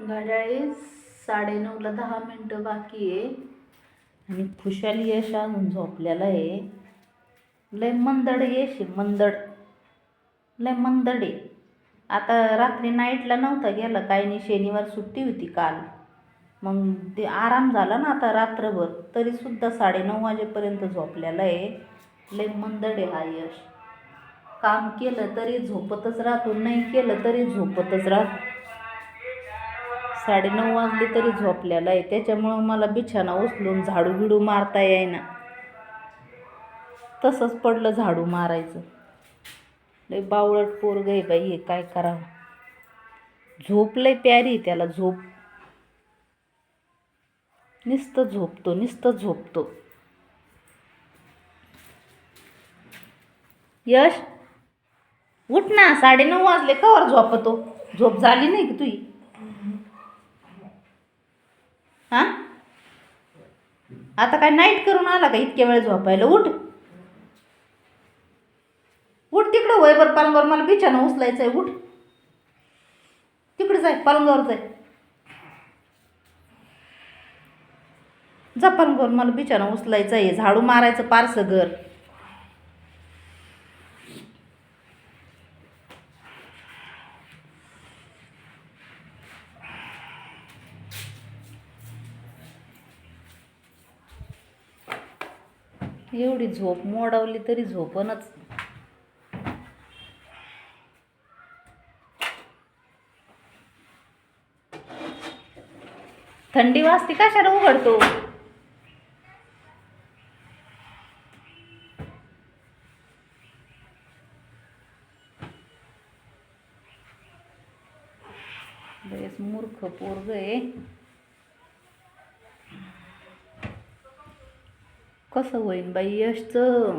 घड्याळी साडेनऊला दहा मिनटं बाकी आहे. आणि खुशाली यश अजून झोपलेला आहे. लय मंदड यश आहे मंदड. लय मंदड आहे. आता रात्री नाईटला नव्हता गेला काही नाही शनिवार सुट्टी होती काल. मग ते आराम झाला ना आता रात्रभर तरीसुद्धा साडेनऊ वाजेपर्यंत झोपलेला आहे. लय मंदड आहे हा यश. काम केलं तरी झोपतच राहतो नाही केलं तरी झोपतच राहतो. साडेनऊ वाजले तरी झोपलेला आहे. त्याच्यामुळं मला बिछाना उचलून झाडू बिडू मारता येईना. तसंच पडलं झाडू मारायचं. लय बावळट पोरग आहे बाई हे काय करावं? झोप लय प्यारी त्याला झोप. नुसतं झोपतो नुसतं झोपतो. यश उठ ना साडेनऊ वाजले कवर झोपतो? झोप झाली नाही की तुझी हां आता काय नाईट करून आला का इतक्या वेळ झोपायला? उठ. उठ तिकडं वय बरं पलंगावर. मला बिछाना उचलायचं आहे उठ. तिकडे जाय पालंगावर जाय. जा पालंगावर. मला बिछाना उचलायचं आहे झाडू मारायचं पारसं घर. एवढी झोप मोडावली तरी झोपनच. थंडी वाजते कशाला उघडतो? मूर्ख पोरग आहे. कसं होईन बाई यशचं